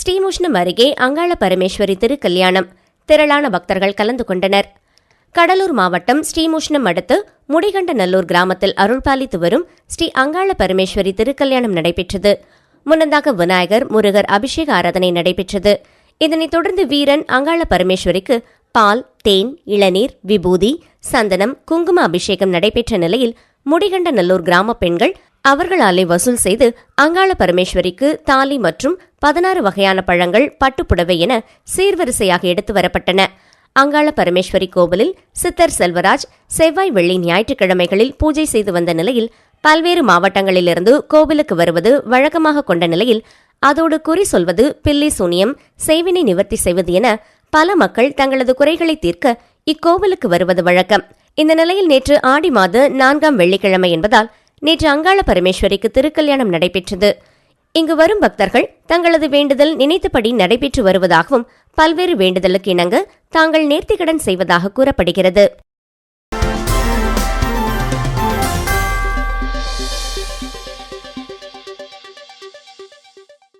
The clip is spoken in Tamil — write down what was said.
ஸ்ரீமுஷ்ணம் அருகே அங்காள பரமேஸ்வரி திருக்கல்யாணம். திரளான பக்தர்கள் கலந்து கொண்டனர். கடலூர் மாவட்டம் ஸ்ரீமுஷ்ணம் அடுத்து முடிகண்டநல்லூர் கிராமத்தில் அருள்பாலித்து வரும் ஸ்ரீ அங்காள பரமேஸ்வரி திருக்கல்யாணம் நடைபெற்றது. முன்னதாக விநாயகர் முருகர் அபிஷேக ஆராதனை நடைபெற்றது. இதனைத் தொடர்ந்து வீரன் அங்காள பரமேஸ்வரிக்கு பால் தேன் இளநீர் விபூதி சந்தனம் குங்கும அபிஷேகம் நடைபெற்ற நிலையில் முடிகண்டநல்லூர் கிராம பெண்கள் அவர்களாலே வசூல் செய்து அங்காள பரமேஸ்வரிக்கு தாலி மற்றும் பதினாறு வகையான பழங்கள் பட்டுப்புடவை என சீர்வரிசையாக எடுத்து வரப்பட்டன. அங்காள பரமேஸ்வரி கோவிலில் சித்தர் செல்வராஜ் செவ்வாய் வெள்ளி ஞாயிற்றுக்கிழமைகளில் பூஜை செய்து வந்த நிலையில் பல்வேறு மாவட்டங்களிலிருந்து கோவிலுக்கு வருவது வழக்கமாக கொண்ட நிலையில் அதோடு குறி சொல்வது பில்லி சூனியம் செய்வினை நிவர்த்தி செய்வது என பல மக்கள் தங்களது குறைகளை தீர்க்க இக்கோவிலுக்கு வருவது வழக்கம். இந்த நிலையில் நேற்று ஆடி மாத நான்காம் வெள்ளிக்கிழமை என்பதால் நேற்று அங்காள பரமேஸ்வரிக்கு திருக்கல்யாணம் நடைபெற்றது. இங்கு வரும் பக்தர்கள் தங்களது வேண்டுதல் நினைத்தபடி நடைபெற்று வருவதாகவும் பல்வேறு வேண்டுதலுக்கு இணங்க தாங்கள் நேர்த்திக்கடன் செய்வதாக கூறப்படுகிறது.